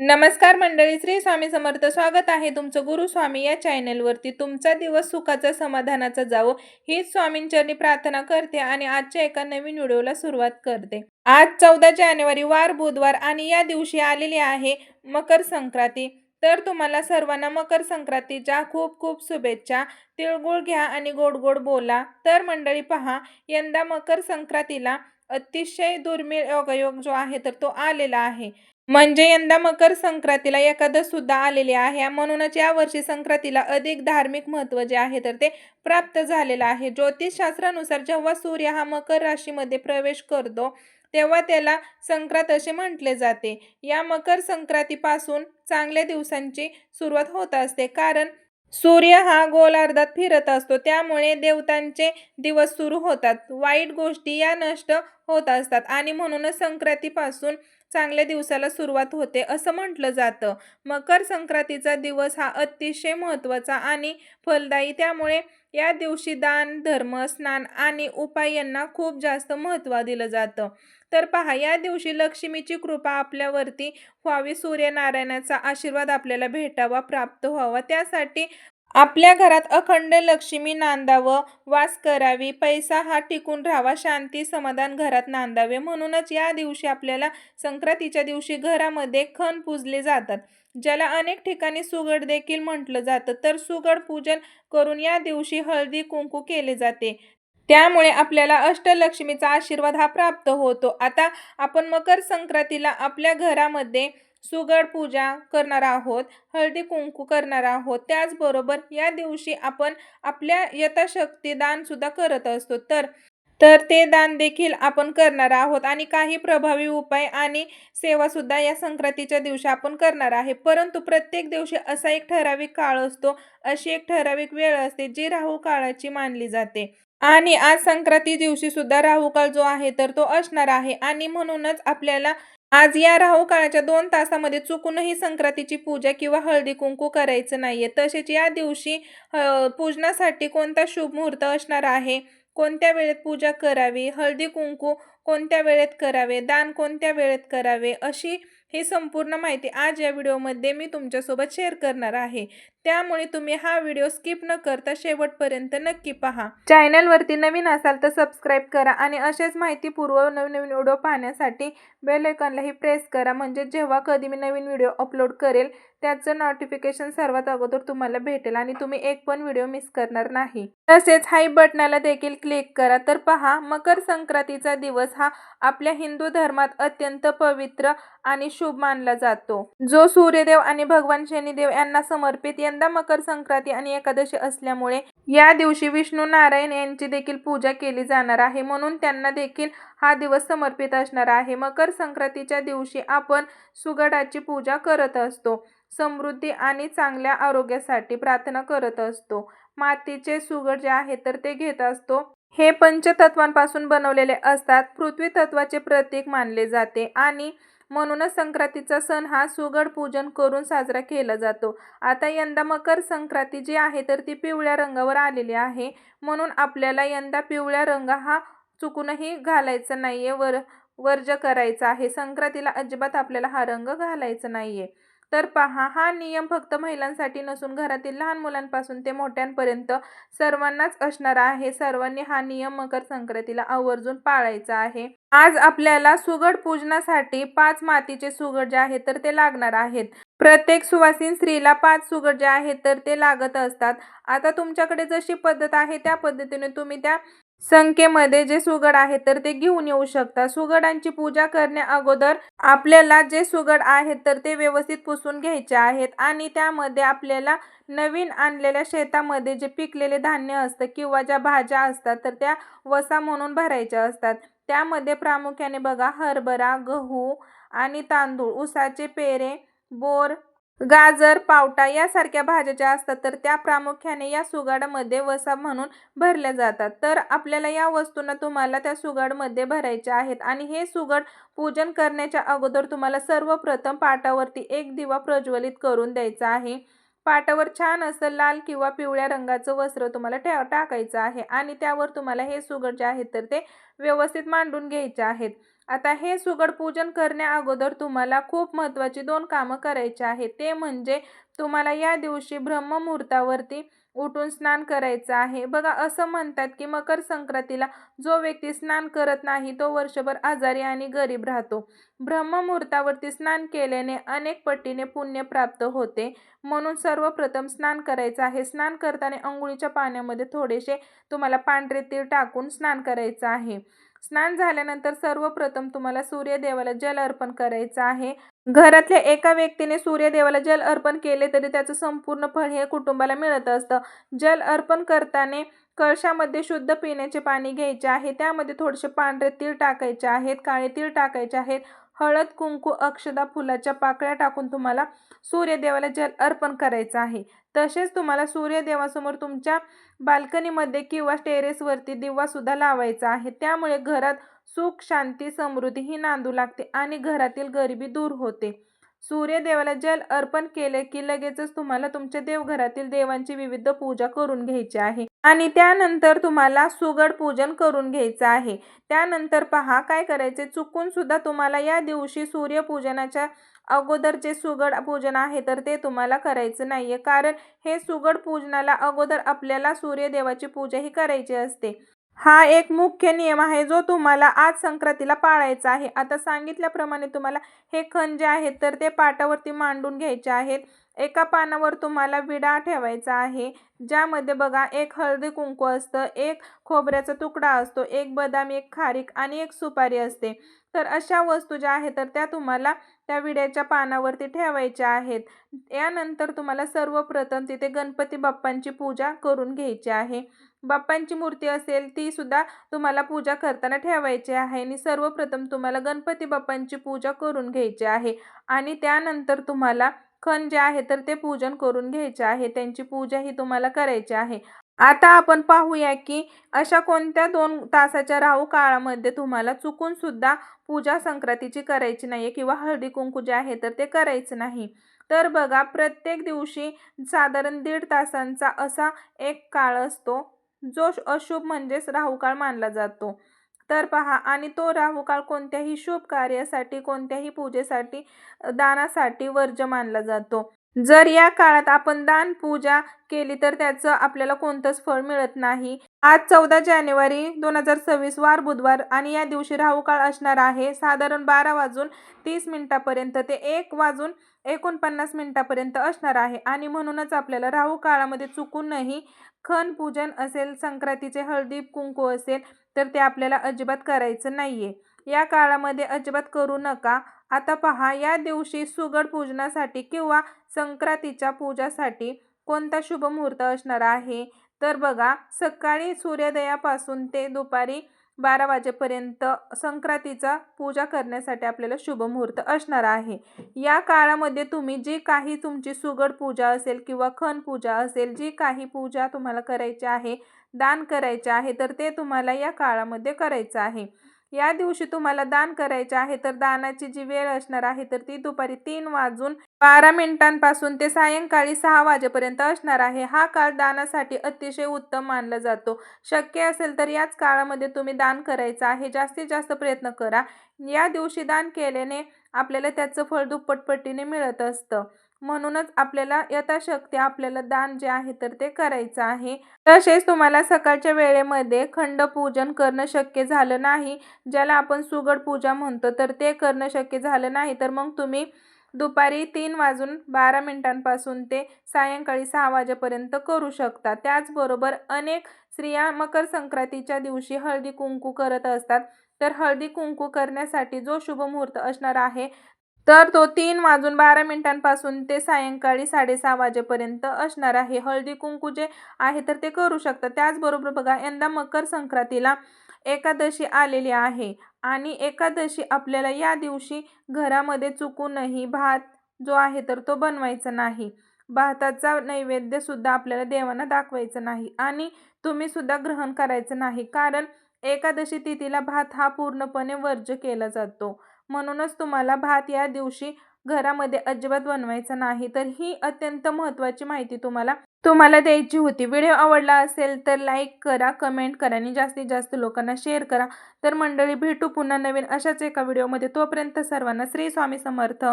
नमस्कार मंडळी श्री स्वामी समर्थ स्वागत आहे तुमचं गुरु स्वामी या चॅनलवरती. तुमचा दिवस सुखाचा समाधानाचा जावो हीच स्वामींचरणी प्रार्थना करते आणि आजच्या एका नवीन व्हिडिओला सुरुवात करते. आज चौदा जानेवारी वार बुधवार आणि या दिवशी आलेली आहे मकर संक्रांती. तर तुम्हाला सर्वांना मकर संक्रांतीच्या खूप खूप शुभेच्छा. तिळगुळ घ्या आणि गोड गोड बोला. तर मंडळी पहा यंदा मकर संक्रांतीला अतिशय दुर्मिळ योगायोग जो आहे तर तो आलेला आहे. म्हणजे यंदा मकर संक्रांतीला एकादश सुद्धा आलेली आहे. म्हणूनच या वर्षी संक्रांतीला अधिक धार्मिक महत्त्व जे आहे तर ते प्राप्त झालेलं आहे. ज्योतिषशास्त्रानुसार जेव्हा सूर्य हा मकर राशीमध्ये प्रवेश करतो तेव्हा त्याला संक्रांत असे म्हटले जाते. या मकर संक्रांतीपासून चांगल्या दिवसांची सुरुवात होत असते. कारण सूर्य हा गोलार्धात फिरत असतो. त्यामुळे देवतांचे दिवस सुरू होतात. वाईट गोष्टी या नष्ट होत असतात. आणि म्हणूनच संक्रांतीपासून चांगल्या दिवसाला सुरुवात होते असं म्हटलं जातं. मकर संक्रांतीचा दिवस हा अतिशय महत्त्वाचा आणि फलदायी. त्यामुळे या दिवशी दान धर्म स्नान आणि उपाय यांना खूप जास्त महत्त्व दिलं जातं. तर पहा या दिवशी लक्ष्मीची कृपा आपल्यावरती व्हावी सूर्यनारायणाचा आशीर्वाद आपल्याला भेटावा प्राप्त व्हावा. त्यासाठी आपल्या घरात अखंड लक्ष्मी नांदावं वास करावी पैसा हा टिकून राहावा शांती समाधान घरात नांदावे. म्हणूनच या दिवशी आपल्याला संक्रांतीच्या दिवशी घरामध्ये खण पूजले जातात ज्याला अनेक ठिकाणी सुगड देखील म्हटलं जातं. तर सुगड पूजन करून या दिवशी हळदी कुंकू केले जाते. त्यामुळे आपल्याला अष्टलक्ष्मीचा आशीर्वाद हा प्राप्त होतो. आता आपण मकर संक्रांतीला आपल्या घरामध्ये सुगड पूजा करणार आहोत हळदी कुंकू करणार आहोत. त्याचबरोबर या दिवशी आपण आपल्या यथाशक्ती दानसुद्धा करत असतो. तर तर ते दान देखील आपण करणार आहोत आणि काही प्रभावी उपाय आणि सेवासुद्धा या संक्रांतीच्या दिवशी आपण करणार आहे. परंतु प्रत्येक दिवशी असा एक ठराविक काळ असतो अशी एक ठराविक वेळ असते जी राहू काळाची मानली जाते. आणि आज संक्रांती दिवशी सुद्धा राहू काळ जो आहे तर तो असणार आहे. आणि म्हणूनच आपल्याला आज या राहू काळाच्या दोन तासामध्ये चुकूनही संक्रांतीची पूजा किंवा हळदी कुंकू करायचं नाहीये. तसेच या दिवशी पूजनासाठी कोणता शुभ मुहूर्त असणार आहे? कोणत्या वेळेत पूजा करावी? हळदी कुंकू कोणत्या वेळेत करावे? दान कोणत्या वेळेत करावे? अशी ही संपूर्ण माहिती आज या व्हिडिओमध्ये मी तुमच्यासोबत शेअर करणार आहे. त्यामुळे तुम्ही हा व्हिडिओ स्किप न करता शेवटपर्यंत नक्की पहा. चॅनलवरती नवीन असाल तर सबस्क्राईब करा आणि असेच माहितीपूर्व नवीन नवीन व्हिडिओ पाहण्यासाठी बेल आयकॉनलाही प्रेस करा. म्हणजे जेव्हा कधी मी नवीन व्हिडिओ अपलोड करेल त्याचं नोटिफिकेशन सर्वात अगोदर तुम्हाला भेटेल आणि तुम्ही एक पण व्हिडिओ मिस करणार नाही. तसेच हाई बटनाला देखील क्लिक करा. तर पहा मकर संक्रांतीचा दिवस हा आपल्या हिंदू धर्मात अत्यंत पवित्र आणि शुभ मानला जातो. जो सूर्यदेव आणि भगवान शनिदेव यांना समर्पित यंदा मकर संक्रांती आणि एकादशी असल्यामुळे या दिवशी विष्णू नारायण यांची देखील पूजा केली जाणार आहे. म्हणून त्यांना देखील हा दिवस समर्पित असणार आहे. मकर संक्रांतीच्या दिवशी आपण सुगडाची पूजा करत असतो. समृद्धी आणि चांगल्या आरोग्यासाठी प्रार्थना करत असतो. मातीचे सुगड जे आहे तर ते घेत असतो. हे पंचतत्वांपासून बनवलेले असतात. पृथ्वी तत्वाचे प्रतीक मानले जाते आणि म्हणूनच संक्रांतीचा सण हा सुगड पूजन करून साजरा केला जातो. आता यंदा मकर संक्रांती जी आहे तर ती पिवळ्या रंगावर आलेली आहे. म्हणून आपल्याला यंदा पिवळ्या रंग हा चुकूनही घालायचा आहे वर वर्ज करायचा आहे. संक्रांतीला अजिबात आपल्याला हा रंग घालायचा नाही आहे तर पहा हा नियम फक्त महिलांसाठी नसून घरातील लहान मुलांपासून ते मोठ्यांपर्यंत सर्वांनाच असणार आहे. सर्वांनी हा नियम मकर संक्रांतीला आवर्जून पाळायचा आहे. आज आपल्याला सुगड पूजनासाठी पाच मातीचे सुगड जे आहेत तर ते लागणार आहेत. प्रत्येक सुवासीन स्त्रीला पाच सुगड जे आहेत तर ते लागत असतात. आता तुमच्याकडे जशी पद्धत आहे त्या पद्धतीने तुम्ही त्या संख्येमध्ये जे सुगड आहे तर ते घेऊन येऊ शकता. सुगडांची पूजा करण्या अगोदर आपल्याला जे सुगड आहेत तर ते व्यवस्थित पुसून घ्यायचे आहेत आणि त्यामध्ये आपल्याला नवीन आणलेल्या शेतामध्ये जे पिकलेले धान्य असतं किंवा ज्या भाज्या असतात तर त्या वसा म्हणून भरायच्या असतात. त्यामध्ये प्रामुख्याने बघा हरभरा गहू आणि तांदूळ उसाचे पेरे बोर गाजर पावटा यासारख्या भाज्या ज्या असतात तर त्या प्रामुख्याने या सुगाडामध्ये वसा म्हणून भरल्या जातात. तर आपल्याला या वस्तूंना तुम्हाला त्या सुगाडमध्ये भरायच्या आहेत आणि हे सुगड पूजन करण्याच्या अगोदर तुम्हाला सर्वप्रथम पाटावरती एक दिवा प्रज्वलित करून द्यायचा आहे. पाटावर छान असं लाल किंवा पिवळ्या रंगाचं वस्त्र तुम्हाला ठेव टाकायचं आहे आणि त्यावर तुम्हाला हे सुगड जे आहेत तर ते व्यवस्थित मांडून घ्यायचे आहेत. आता हे सुगड पूजन करण्या अगोदर तुम्हाला खूप महत्त्वाची दोन कामं करायची आहेत. ते म्हणजे तुम्हाला या दिवशी ब्रह्ममुहूर्तावरती उठून स्नान करायचं आहे. बघा असं म्हणतात की मकर संक्रांतीला जो व्यक्ती स्नान करत नाही तो वर्षभर आजारी आणि गरीब राहतो. ब्रह्ममुहूर्तावरती स्नान केल्याने अनेक पटीने पुण्य प्राप्त होते. म्हणून सर्वप्रथम स्नान करायचं आहे. स्नान करताना अंघोळीच्या पाण्यामध्ये थोडेसे तुम्हाला पांढरे तीळ टाकून स्नान करायचं आहे. स्नान झाल्यानंतर सर्वप्रथम तुम्हाला सूर्यदेवाला जल अर्पण करायचं आहे. घरातल्या एका व्यक्तीने सूर्यदेवाला जल अर्पण केले तरी त्याचं संपूर्ण फळ हे कुटुंबाला मिळत असतं. जल अर्पण करताना कळशामध्ये शुद्ध पिण्याचे पाणी घ्यायचे आहे. त्यामध्ये थोडेसे पांढरे तीळ टाकायचे आहेत काळे तीळ टाकायचे आहेत. हळद कुंकू अक्षदा फुलाच्या पाकळ्या टाकून तुम्हाला सूर्यदेवाला जल अर्पण करायचं आहे. तसेच तुम्हाला सूर्यदेवासमोर तुमच्या बाल्कनीमध्ये किंवा टेरेसवरती दिवासुद्धा लावायचा आहे. त्यामुळे घरात सुख शांती समृद्धी ही नांदू लागते आणि घरातील गरिबी दूर होते. सूर्यदेवाला जल अर्पण केले की लगेचच तुम्हाला तुमच्या देवघरातील देवांची विविध पूजा करून घ्यायची आहे. आणि त्यानंतर तुम्हाला सुगड पूजन करून घ्यायचं आहे. त्यानंतर पहा काय करायचे? चुकून सुद्धा तुम्हाला या दिवशी सूर्यपूजनाच्या अगोदर जे सुगड पूजन आहे तर ते तुम्हाला करायचं नाही आहे कारण हे सुगड पूजनाला अगोदर आपल्याला सूर्यदेवाची पूजा ही करायची असते. हा एक मुख्य नियम आहे जो तुम्हाला आज संक्रांतीला पाळायचा आहे. आता सांगितल्याप्रमाणे तुम्हाला हे खण जे आहेत तर ते पाटावरती मांडून घ्यायचे आहेत. एका पानावर तुम्हाला विडा ठेवायचा आहे ज्यामध्ये बघा एक हळदी कुंकू असतं एक खोबऱ्याचा तुकडा असतो एक बदाम एक खारीक आणि एक सुपारी असते. तर अशा वस्तू ज्या आहेत तर त्या तुम्हाला त्या विड्याच्या पानावरती ठेवायच्या आहेत. यानंतर तुम्हाला सर्वप्रथम तिथे गणपती बाप्पांची पूजा करून घ्यायची आहे. बाप्पांची मूर्ती असेल ती सुद्धा तुम्हाला पूजा करताना ठेवायची आहे आणि सर्वप्रथम तुम्हाला गणपती बाप्पांची पूजा करून घ्यायची आहे. आणि त्यानंतर तुम्हाला खण जे आहे तर ते पूजन करून घ्यायचे आहे. त्यांची पूजा ही तुम्हाला करायची आहे. आता आपण पाहूया की अशा कोणत्या दोन तासाच्या राहू काळामध्ये तुम्हाला चुकून सुद्धा पूजा संक्रांतीची करायची नाही किंवा हळदी कुंकू जे आहे तर ते करायचं नाही. तर बघा प्रत्येक दिवशी साधारण दीड तासांचा असा एक काळ असतो जो अशुभ म्हणजेच राहुकाळ मानला जातो. तर पहा आणि तो राहुकाळ कोणत्याही शुभ कार्यासाठी कोणत्याही पूजेसाठी दानासाठी वर्ज मानला जातो. जर या काळात आपण दान पूजा केली तर त्याचं आपल्याला कोणतंच फळ मिळत नाही. आज चौदा जानेवारी दोन हजार सव्वीस वार बुधवार आणि या दिवशी राहू काळ असणार आहे. साधारण बारा वाजून तीस मिनिटापर्यंत ते एक वाजून एकोणपन्नास मिनिटापर्यंत असणार आहे. आणि म्हणूनच आपल्याला राहू काळामध्ये चुकूनही खन पूजन असेल संक्रांतीचे हळदी कुंकू असेल तर ते आपल्याला अजिबात करायचं नाही आहे या काळामध्ये अजिबात करू नका. आता पहा या दिवशी सुगड पूजनासाठी किंवा संक्रांतीच्या पूजासाठी कोणता शुभ मुहूर्त असणार आहे? तर बघा सकाळी सूर्योदयापासून ते दुपारी बारा वाजेपर्यंत संक्रांतीचा पूजा करण्यासाठी आपल्याला शुभ मुहूर्त असणार आहे. या काळामध्ये तुम्ही जी काही तुमची सुगड पूजा असेल किंवा खण पूजा असेल जी काही पूजा तुम्हाला करायची आहे दान करायचे आहे तर ते तुम्हाला या काळामध्ये करायचं आहे. या दिवशी तुम्हाला दान करायचे आहे तर दानाची जी वेळ असणार आहे तर ती दुपारी तीन वाजून बारा मिनिटांपासून ते सायंकाळी सहा वाजेपर्यंत असणार आहे. हा काळ दानासाठी अतिशय उत्तम मानला जातो. शक्य असेल तर याच काळामध्ये तुम्ही दान करायचं आहे. जास्तीत जास्त प्रयत्न करा. या दिवशी दान केल्याने आपल्याला त्याचं फळ दुप्पटपटीने मिळत असतं. म्हणूनच आपल्याला यथाशक्ती आपल्याला दान जे आहे तर ते करायचं आहे. तसेच तुम्हाला सकाळच्या वेळेमध्ये खंड पूजन करणं शक्य झालं नाही. ज्याला आपण सुगड पूजा म्हणतो तर ते करणं शक्य झालं नाही. तर मग तुम्ही दुपारी तीन वाजून बारा मिनिटांपासून ते सायंकाळी सहा वाजेपर्यंत करू शकता. त्याचबरोबर अनेक स्त्रिया मकर संक्रांतीच्या दिवशी हळदी कुंकू करत असतात. तर हळदी कुंकू करण्यासाठी जो शुभ मुहूर्त असणार आहे तर तो तीन वाजून बारा मिनिटांपासून ते सायंकाळी साडेसहा वाजेपर्यंत असणार आहे. हळदी कुंकू जे आहे तर ते करू शकतात त्याचबरोबर बघा यंदा मकर संक्रांतीला एकादशी आलेली आहे आणि एकादशी आपल्याला या दिवशी घरामध्ये चुकूनही भात जो आहे तर तो बनवायचा नाही. भाताचा नैवेद्यसुद्धा आपल्याला देवांना दाखवायचं नाही आणि तुम्हीसुद्धा ग्रहण करायचं नाही. कारण एकादशी तिथीला भात हा पूर्णपणे वर्ज्य केला जातो. म्हणूनच तुम्हाला भात या दिवशी घरामध्ये अजिबात बनवायचा नाही. तर ही अत्यंत महत्त्वाची माहिती तुम्हाला तुम्हाला द्यायची होती. व्हिडिओ आवडला असेल तर लाईक करा कमेंट करा आणि जास्तीत जास्त लोकांना शेअर करा. तर मंडळी भेटू पुन्हा नवीन अशाच एका व्हिडिओमध्ये. तोपर्यंत सर्वांना श्री स्वामी समर्थ.